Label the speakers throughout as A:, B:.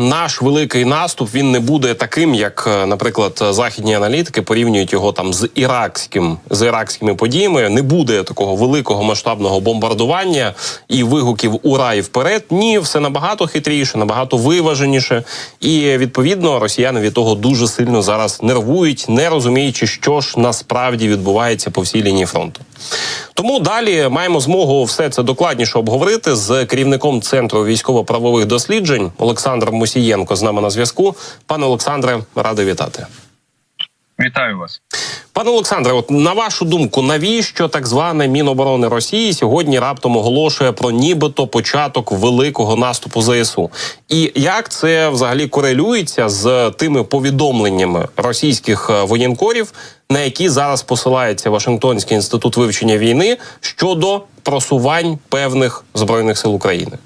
A: наш великий наступ він не буде таким, як, е, наприклад, західні аналітики порівнюють його там з іракським з іракськими подіями. Не буде такого великого масштабного бомбардування і вигуків ура і вперед. Ні, все набагато хитріше, набагато виваженіше. І відповідно росіяни від того дуже сильно зараз нервують, не розуміючи, що ж насправді відбувається по всій лінії фронту. Тому далі маємо змогу все це докладніше обговорити з керівником центру військово-правових досліджень Олександром Мусієнко з нами на зв'язку. Пане Олександре, радий вітати.
B: Вітаю вас.
A: Пане Олександре, от на вашу думку, навіщо так зване Міноборони Росії сьогодні раптом оголошує про нібито початок великого наступу ЗСУ? І як це взагалі корелюється з тими повідомленнями російських е, воєнкорів, на які зараз посилається Вашингтонський інститут вивчення війни щодо просувань певних збройних сил України?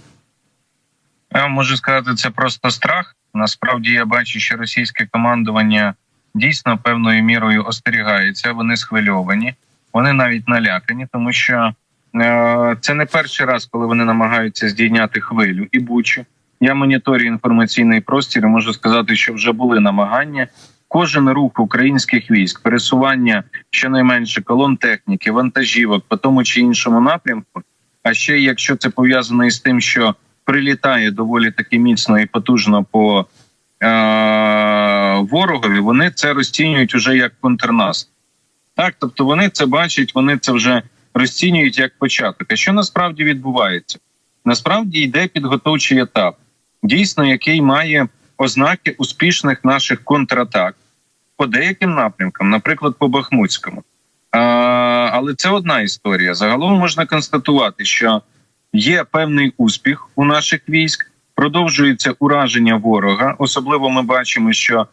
B: Я можу сказати, це просто страх. Насправді я бачу, що російське командування дійсно певною мірою остерігається. Вони схвильовані, вони навіть налякані, тому що е, це не перший раз, коли вони намагаються здійняти хвилю і бучі. Я моніторю інформаційний простір. і Можу сказати, що вже були намагання. Кожен рух українських військ, пересування щонайменше колон техніки, вантажівок по тому чи іншому напрямку. А ще якщо це пов'язано із тим, що прилітає доволі таки міцно і потужно по е- ворогові, вони це розцінюють уже як контрнаступ. Так, тобто вони це бачать, вони це вже розцінюють як початок. А що насправді відбувається? Насправді йде підготовчий етап, дійсно, який має ознаки успішних наших контратак по деяким напрямкам, наприклад, по Бахмутському. А, але це одна історія. Загалом можна констатувати, що є певний успіх у наших військ, продовжується ураження ворога. Особливо ми бачимо, що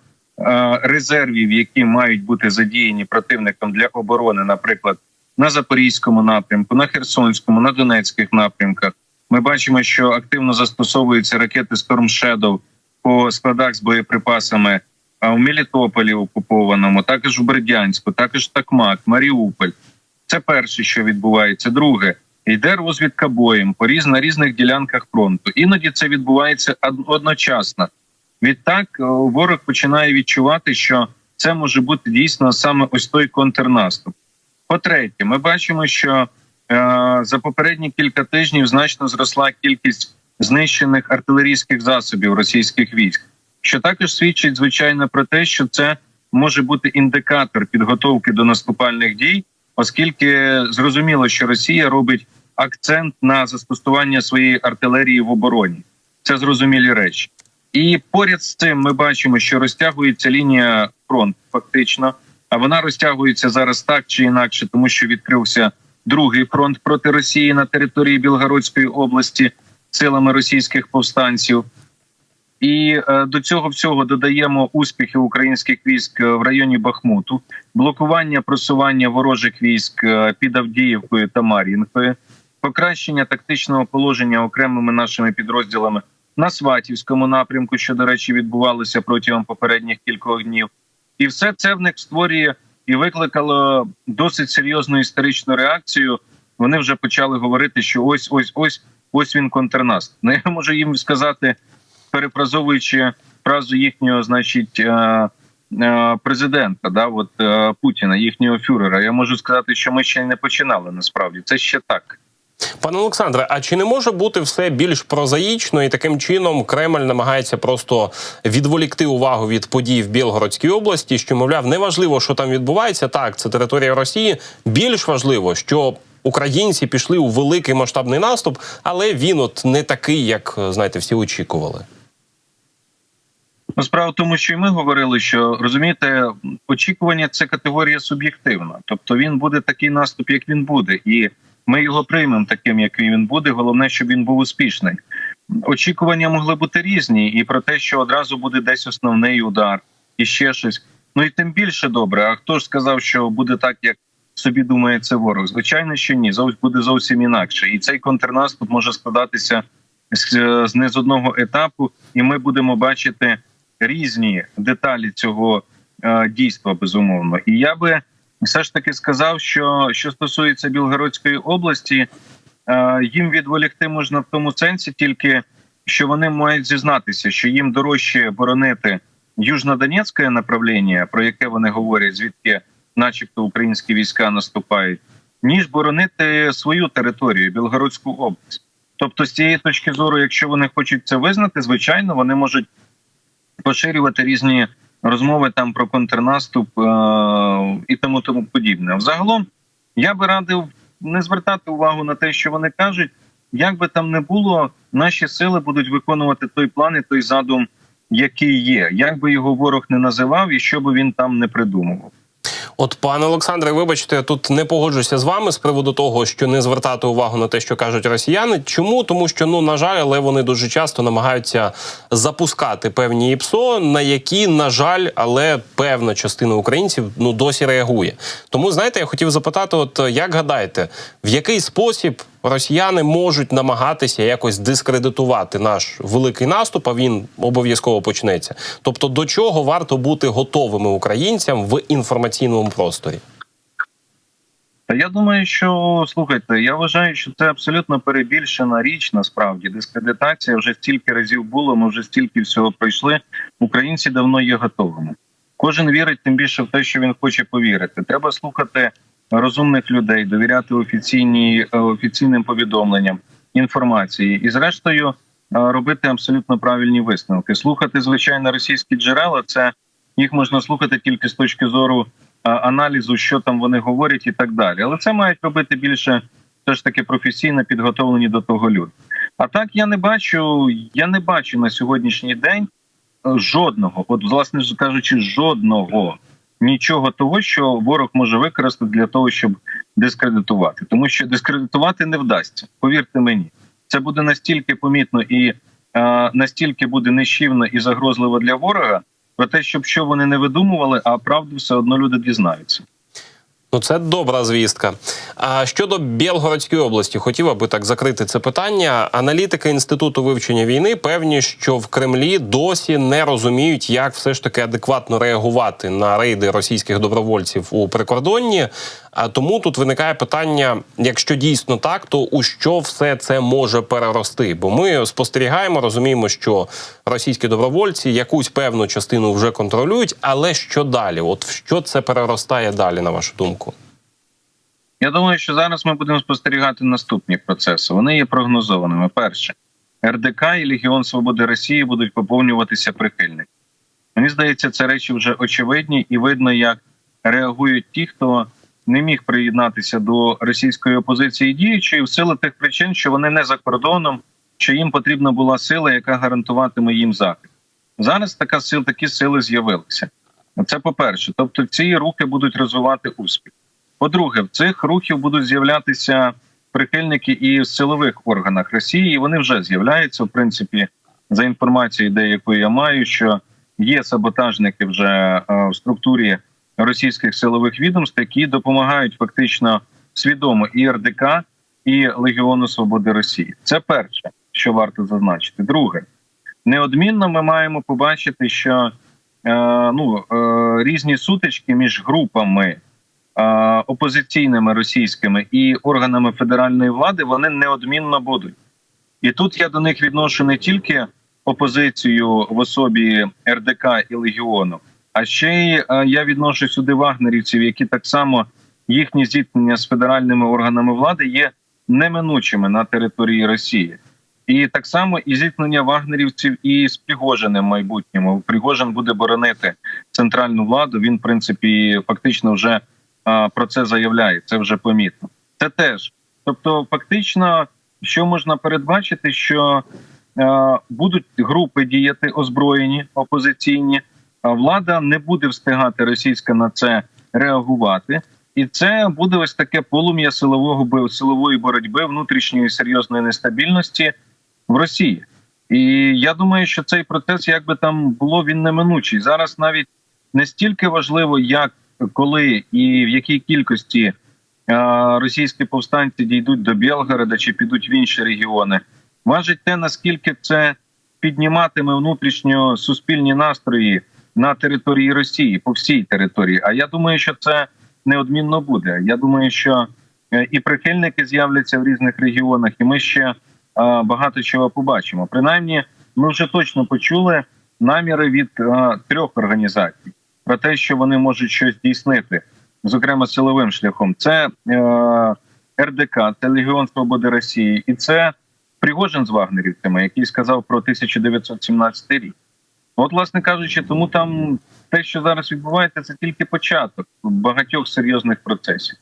B: резервів, які мають бути задіяні противником для оборони, наприклад, на Запорізькому напрямку, на Херсонському, на Донецьких напрямках, ми бачимо, що активно застосовуються ракети Storm Shadow по складах з боєприпасами в Мелітополі окупованому, також в Бердянську, також Такмак, Маріуполь. Це перше, що відбувається. Друге, йде розвідка боєм по різ на різних ділянках фронту. Іноді це відбувається одночасно. Відтак е, ворог починає відчувати, що це може бути дійсно саме ось той контрнаступ. По-третє, ми бачимо, що е, за попередні кілька тижнів значно зросла кількість знищених артилерійських засобів російських військ, що також свідчить звичайно про те, що це може бути індикатор підготовки до наступальних дій, оскільки зрозуміло, що Росія робить акцент на застосування своєї артилерії в обороні. Це зрозумілі речі. І поряд з цим ми бачимо, що розтягується лінія фронту, фактично. А вона розтягується зараз так чи інакше, тому що відкрився другий фронт проти Росії на території Білгородської області силами російських повстанців. І е, до цього всього додаємо успіхи українських військ е, в районі Бахмуту, блокування просування ворожих військ е, під Авдіївкою та Мар'їнкою, покращення тактичного положення окремими нашими підрозділами на Сватівському напрямку, що до речі відбувалося протягом попередніх кількох днів, і все це в них створює і викликало досить серйозну історичну реакцію. Вони вже почали говорити, що ось ось ось ось він контрнаступ. Ну я можу їм сказати, перефразовуючи фразу їхнього, значить. е, е, Президента, да, от е, Путіна, їхнього фюрера, я можу сказати, що ми ще не починали. Насправді це ще так.
A: Пане Олександре, а чи не може бути все більш прозаїчно і таким чином Кремль намагається просто відволікти увагу від подій в Білгородській області? Що мовляв, неважливо, що там відбувається. Так, це територія Росії. Більш важливо, що українці пішли у великий масштабний наступ, але він от не такий, як знаєте, всі очікували.
B: Ну, справа в тому, що і ми говорили, що розумієте, очікування це категорія суб'єктивна. Тобто він буде такий наступ, як він буде, і ми його приймемо таким, який він буде. Головне, щоб він був успішний. Очікування могли бути різні, і про те, що одразу буде десь основний удар, і ще щось. Ну і тим більше добре. А хто ж сказав, що буде так, як собі думає це ворог? Звичайно, що ні, буде зовсім інакше. І цей контрнаступ може складатися з, з не з одного етапу, і ми будемо бачити різні деталі цього е, дійства, безумовно. І я би все ж таки сказав, що що стосується Білгородської області, е, їм відволікти можна в тому сенсі, тільки що вони мають зізнатися, що їм дорожче боронити южнодонецьке направлення, про яке вони говорять, звідки, начебто, українські війська наступають, ніж боронити свою територію, Білгородську область. Тобто, з цієї точки зору, якщо вони хочуть це визнати, звичайно, вони можуть поширювати різні розмови там про контрнаступ е- і тому тому подібне. Взагалом, я би радив не звертати увагу на те, що вони кажуть. Як би там не було, наші сили будуть виконувати той план і той задум, який є. Як би його ворог не називав і що би він там не придумував.
A: От, пане Олександре, вибачте, я тут не погоджуся з вами з приводу того, що не звертати увагу на те, що кажуть росіяни. Чому? Тому що ну на жаль, але вони дуже часто намагаються запускати певні ІПСО, на які, на жаль, але певна частина українців ну досі реагує. Тому знаєте, я хотів запитати: от як гадаєте, в який спосіб росіяни можуть намагатися якось дискредитувати наш великий наступ, а він обов'язково почнеться. Тобто, до чого варто бути готовими українцям в інформаційному просторі?
B: Я думаю, що слухайте, я вважаю, що це абсолютно перебільшена річ. Насправді дискредитація вже стільки разів було. Ми вже стільки всього пройшли. Українці давно є готовими. Кожен вірить тим більше в те, що він хоче повірити. Треба слухати розумних людей, довіряти офіційні е, офіційним повідомленням інформації і, зрештою, е, робити абсолютно правильні висновки. Слухати звичайно російські джерела. Це їх можна слухати тільки з точки зору е, аналізу, що там вони говорять, і так далі. Але це мають робити більше все ж таки професійно підготовлені до того люди. А так я не бачу, я не бачу на сьогоднішній день жодного, от власне кажучи, жодного нічого того, що ворог може використати для того, щоб дискредитувати, тому що дискредитувати не вдасться. Повірте мені, це буде настільки помітно і е, настільки буде нищівно і загрозливо для ворога, про те, щоб що вони не видумували, а правду все одно люди дізнаються.
A: Ну, це добра звістка. А щодо Білгородської області, хотів аби так закрити це питання. Аналітики інституту вивчення війни певні, що в Кремлі досі не розуміють, як все ж таки адекватно реагувати на рейди російських добровольців у прикордонні. А тому тут виникає питання: якщо дійсно так, то у що все це може перерости? Бо ми спостерігаємо, розуміємо, що російські добровольці якусь певну частину вже контролюють, але що далі? От в що це переростає далі, на вашу думку?
B: Я думаю, що зараз ми будемо спостерігати наступні процеси. Вони є прогнозованими. Перше, РДК і Легіон Свободи Росії будуть поповнюватися прихильниками. Мені здається, це речі вже очевидні, і видно, як реагують ті, хто не міг приєднатися до російської опозиції діючої в силу тих причин, що вони не за кордоном, що їм потрібна була сила, яка гарантуватиме їм захист. Зараз така сила, такі сили з'явилися. Це по перше, тобто ці рухи будуть розвивати успіх. По-друге, в цих рухів будуть з'являтися прихильники і в силових органах Росії. і Вони вже з'являються в принципі за інформацією, деякою я маю, що є саботажники вже е, в структурі російських силових відомств, які допомагають фактично свідомо і РДК, і Легіону Свободи Росії. Це перше, що варто зазначити. Друге, неодмінно ми маємо побачити, що е, ну, е, різні сутички між групами. е, Опозиційними російськими і органами федеральної влади вони неодмінно будуть, і тут я до них відношу не тільки опозицію в особі РДК і Легіону, а ще й е, я відношу сюди вагнерівців, які так само їхні зіткнення з федеральними органами влади є неминучими на території Росії. І так само і зіткнення вагнерівців і з Пригожиним майбутньому. Пригожин буде боронити центральну владу. Він, в принципі, фактично вже а, про це заявляє. Це вже помітно. Це теж, тобто, фактично, що можна передбачити, що е, будуть групи діяти озброєні опозиційні, влада не буде встигати російська на це реагувати. І це буде ось таке полум'я силового силової боротьби внутрішньої серйозної нестабільності в Росії. І я думаю, що цей процес, як би там було, він неминучий. Зараз навіть не стільки важливо, як коли і в якій кількості російські повстанці дійдуть до Білгорода чи підуть в інші регіони. Важить те, наскільки це підніматиме внутрішньо суспільні настрої на території Росії по всій території. А я думаю, що це неодмінно буде. Я думаю, що е, і прихильники з'являться в різних регіонах, і ми ще багато чого побачимо. Принаймні, ми вже точно почули наміри від е, трьох організацій про те, що вони можуть щось здійснити, зокрема силовим шляхом. Це е, РДК, це Легіон Свободи Росії, і це Пригожин з вагнерівцями, який сказав про 1917 рік. От, власне кажучи, тому там те, що зараз відбувається, це тільки початок багатьох серйозних процесів.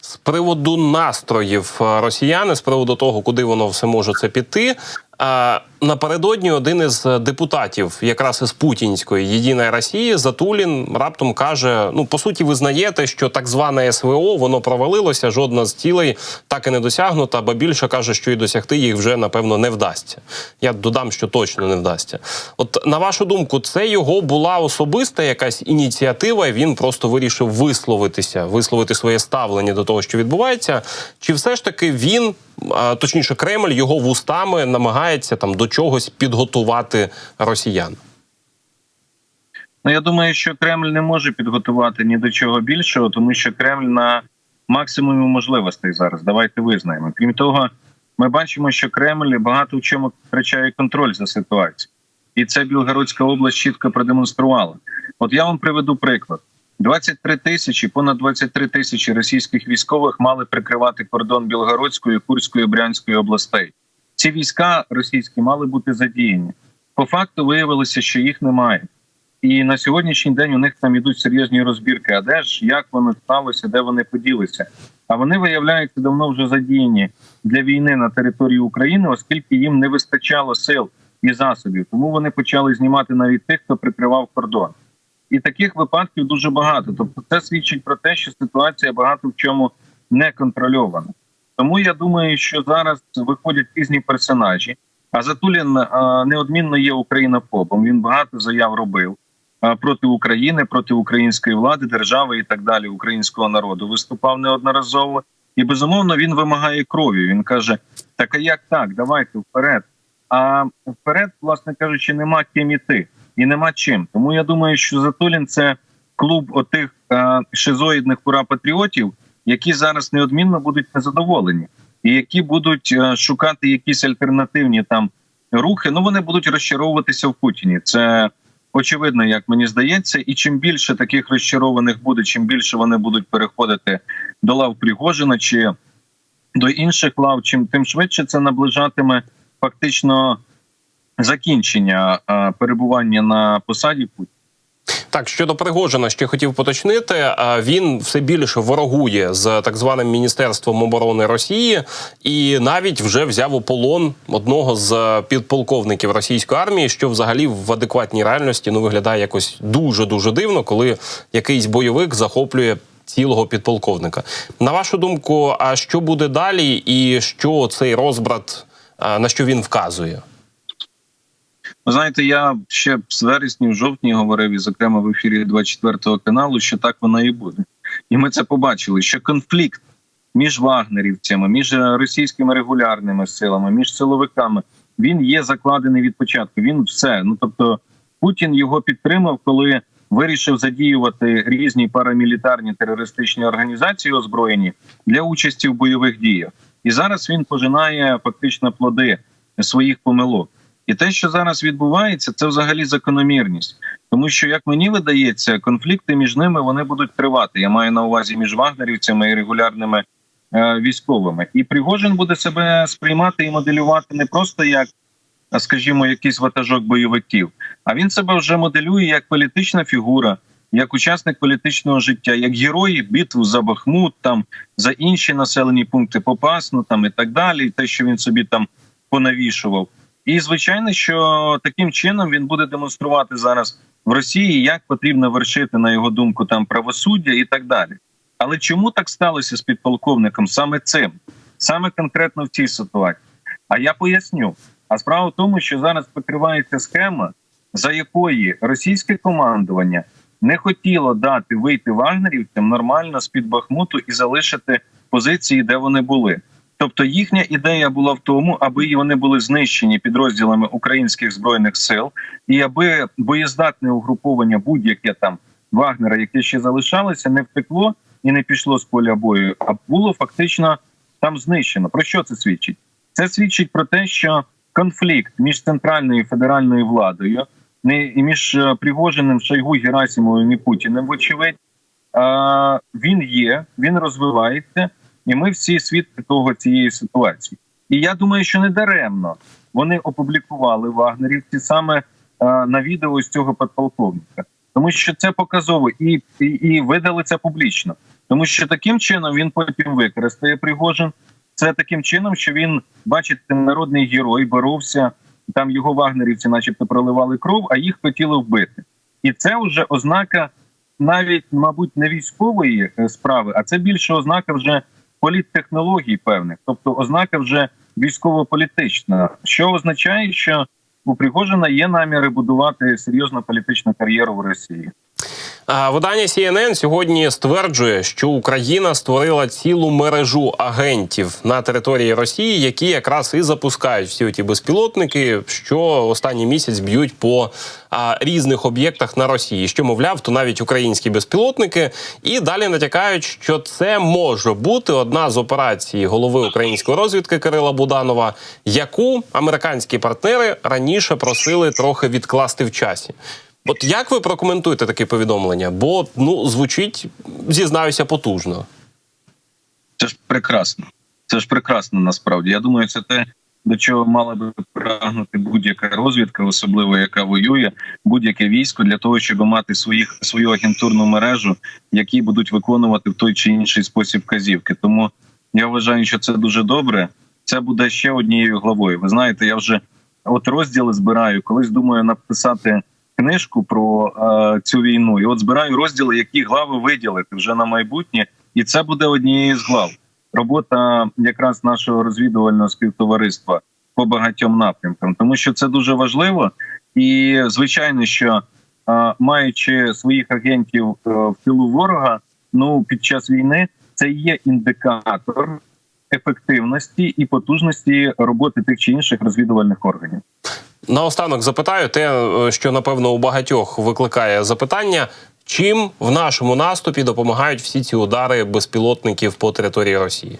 A: З приводу настроїв е, росіяни, з приводу того, куди воно все може це піти. Е, Напередодні один із депутатів, якраз із путінської єдиної Росії, Затулін раптом каже: ну по суті, визнаєте, що так зване СВО воно провалилося, жодна з цілей так і не досягнута, ба більше каже, що і досягти їх вже напевно не вдасться. Я додам, що точно не вдасться. От на вашу думку, це його була особиста якась ініціатива. і Він просто вирішив висловитися, висловити своє ставлення до того, що відбувається, чи все ж таки він, точніше, Кремль його вустами намагається там до чогось підготувати росіян.
B: Ну я думаю, що Кремль не може підготувати ні до чого більшого, тому що Кремль на максимумі можливостей зараз. Давайте визнаємо. Крім того, ми бачимо, що Кремль багато в чому втрачає контроль за ситуацією, і це Білгородська область чітко продемонструвала. От я вам приведу приклад: 23 тисячі, понад 23 тисячі російських військових мали прикривати кордон Білгородської, Курської, Брянської областей. Ці війська російські мали бути задіяні. По факту виявилося, що їх немає. І на сьогоднішній день у них там ідуть серйозні розбірки. А де ж як воно сталося, де вони поділися? А вони виявляються давно вже задіяні для війни на території України, оскільки їм не вистачало сил і засобів. Тому вони почали знімати навіть тих, хто прикривав кордон. І таких випадків дуже багато. Тобто, це свідчить про те, що ситуація багато в чому не контрольована. Тому я думаю, що зараз виходять різні персонажі. А Затулін а, неодмінно є українофобом. Він багато заяв робив а, проти України, проти української влади, держави і так далі, українського народу. Виступав неодноразово. І безумовно він вимагає крові. Він каже: так а як так? Давайте вперед. А вперед, власне кажучи, нема ким іти і нема чим. Тому я думаю, що Затулін це клуб отих е, шизоїдних ура патріотів, які зараз неодмінно будуть незадоволені, і які будуть е, шукати якісь альтернативні там рухи. Ну вони будуть розчаровуватися в Путіні. Це очевидно, як мені здається. І чим більше таких розчарованих буде, чим більше вони будуть переходити до лав Пригожина чи до інших лав, чим тим швидше це наближатиме фактично закінчення е, перебування на посаді Путіна.
A: Так, щодо Пригожина, ще хотів поточнити. Він все більше ворогує з так званим міністерством оборони Росії, і навіть вже взяв у полон одного з підполковників російської армії, що взагалі в адекватній реальності ну виглядає якось дуже дуже дивно, коли якийсь бойовик захоплює. Цілого підполковника. На вашу думку, а що буде далі, і що цей розбрат на що він вказує?
B: Ви знаєте, я ще з вересні, в жовтні говорив, і зокрема в ефірі 24 каналу, що так воно і буде. І ми це побачили. Що конфлікт між вагнерівцями, між російськими регулярними силами, між силовиками він є закладений від початку. Він все. Ну тобто, Путін його підтримав, коли вирішив задіювати різні парамілітарні терористичні організації озброєні для участі в бойових діях. І зараз він пожинає фактично плоди своїх помилок. І те, що зараз відбувається, це взагалі закономірність, тому що, як мені видається, конфлікти між ними вони будуть тривати. Я маю на увазі між вагнерівцями і регулярними е, військовими. І Пригожин буде себе сприймати і моделювати не просто як, скажімо, якийсь ватажок бойовиків, а він себе вже моделює як політична фігура, як учасник політичного життя, як герої битв за Бахмут, там за інші населені пункти Попасну, там і так далі. І те, що він собі там понавішував. І звичайно, що таким чином він буде демонструвати зараз в Росії, як потрібно вершити на його думку там правосуддя і так далі. Але чому так сталося з підполковником саме цим, саме конкретно в цій ситуації? А я поясню. А справа в тому, що зараз покривається схема, за якої російське командування не хотіло дати вийти вагнерівцям нормально з під Бахмуту і залишити позиції, де вони були. Тобто їхня ідея була в тому, аби вони були знищені підрозділами українських збройних сил, і аби боєздатне угруповання будь-яке там Вагнера, яке ще залишалося, не втекло і не пішло з поля бою, а було фактично там знищено. Про що це свідчить? Це свідчить про те, що конфлікт між центральною федеральною владою, і між е, Пригожиним, Шойгу, Герасимовим і Путіним, вочевидь, він є, він розвивається, і ми всі свідки того цієї ситуації. І я думаю, що не даремно вони опублікували вагнерівці саме е, на відео з цього подполковника, тому що це показово і, і, і видали це публічно, тому що таким чином він потім використає Пригожин. Це таким чином, що він, бачите, народний герой боровся. Там його вагнерівці, начебто, проливали кров, а їх хотіли вбити. І це вже ознака навіть, мабуть, не військової е, справи, а це більше ознака вже політтехнологій певних, тобто ознака вже військово-політична, що означає, що у Пригожина є наміри будувати серйозну політичну кар'єру в Росії.
A: Видання CNN сьогодні стверджує, що Україна створила цілу мережу агентів на території Росії, які якраз і запускають всі ті безпілотники, що останній місяць б'ють по а, різних об'єктах на Росії. Що мовляв, то навіть українські безпілотники, і далі натякають, що це може бути одна з операцій голови української розвідки Кирила Буданова, яку американські партнери раніше просили трохи відкласти в часі. От як ви прокоментуєте таке повідомлення? Бо ну звучить, зізнаюся, потужно.
B: Це ж прекрасно. Це ж прекрасно насправді. Я думаю, це те, до чого мала би прагнути будь-яка розвідка, особливо яка воює, будь-яке військо для того, щоб мати своїх свою агентурну мережу, які будуть виконувати в той чи інший спосіб казівки. Тому я вважаю, що це дуже добре. Це буде ще однією главою. Ви знаєте, я вже от розділи збираю. Колись думаю написати книжку про е, цю війну, і от збираю розділи, які глави виділити вже на майбутнє, і це буде однією з глав. Робота якраз нашого розвідувального співтовариства по багатьом напрямкам, тому що це дуже важливо, і звичайно, що е, маючи своїх агентів е, в тилу ворога, ну під час війни це є індикатор ефективності і потужності роботи тих чи інших розвідувальних органів.
A: Наостанок запитаю те, е, що напевно у багатьох викликає запитання: чим в нашому наступі допомагають всі ці удари безпілотників по території Росії?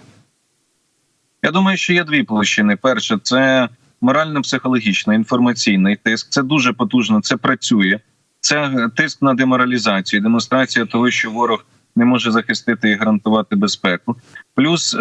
B: Я думаю, що є дві площини. Перше, це морально-психологічний інформаційний тиск. Це дуже потужно, це працює. Це тиск на деморалізацію, демонстрація того, що ворог не може захистити і гарантувати безпеку. Плюс е-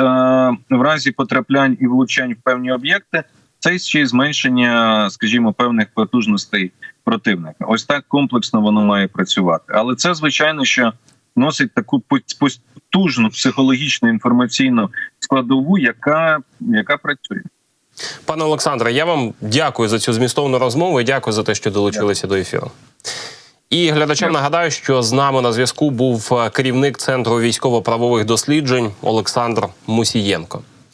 B: в разі потраплянь і влучань в певні об'єкти. Це ще й зменшення, скажімо, певних потужностей противника. Ось так комплексно воно має працювати. Але це звичайно, що носить таку потужну психологічну інформаційну складову, яка, яка працює.
A: Пане Олександре, я вам дякую за цю змістовну розмову і дякую за те, що долучилися до ефіру. І глядачам нагадаю, що з нами на зв'язку був е, керівник центру військово-правових досліджень Олександр Мусієнко.